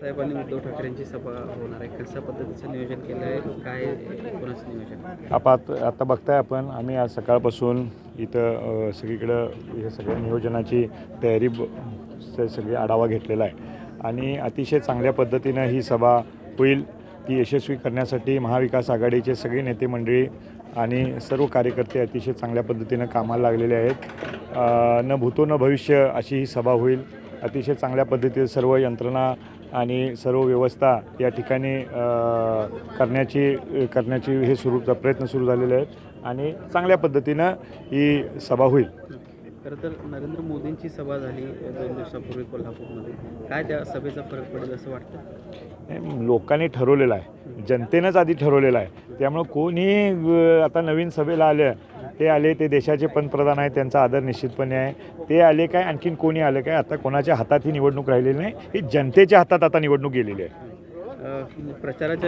साहेबांनी उद्धव ठाकरेंची सभा होणार आहे. कशा पद्धतीचं नियोजन केलं आहे? काय कोणाचं नियोजन? आपात आता बघताय आपण आम्ही आज सकाळपासून इथं सगळीकडं हे सगळ्या नियोजनाची तयारी ब- सगळी आढावा घेतलेला आहे. आणि अतिशय चांगल्या पद्धतीनं ही सभा होईल ती यशस्वी करण्यासाठी महाविकास आघाडीचे सगळे नेते मंडळी आणि सर्व कार्यकर्ते अतिशय चांगल्या पद्धतीनं कामाला लागलेले आहेत. न भूतो न भविष्य अशी ही सभा होईल. अतिशय चांगल्या पद्धतीने सर्व यंत्रणा आणि सर्व व्यवस्था या ठिकाणी करण्याची करण्याची हे सुरू प्रयत्न सुरू झालेले आहेत आणि चांगल्या पद्धतीनं ही सभा होईल. खरं तर नरेंद्र मोदींची सभा झाली दोन दिवसापूर्वी कोल्हापूरमध्ये. काय त्या सभेचा फरक पडेल असं वाटतं? लोकांनी ठरवलेलं आहे. जनतेनंच आधी ठरवलेलं आहे. त्यामुळं कोणी आता नवीन सभेला आले ते आले ते देशाचे पंतप्रधान आहेत त्यांचा आदर निश्चितपणे आहे. ते आले काय आणखीन कोणी आलं काय? आता कोणाच्या हातात ही निवडणूक राहिलेली नाही. ही जनतेच्या हातात आता निवडणूक गेलेली आहे. प्रचाराच्या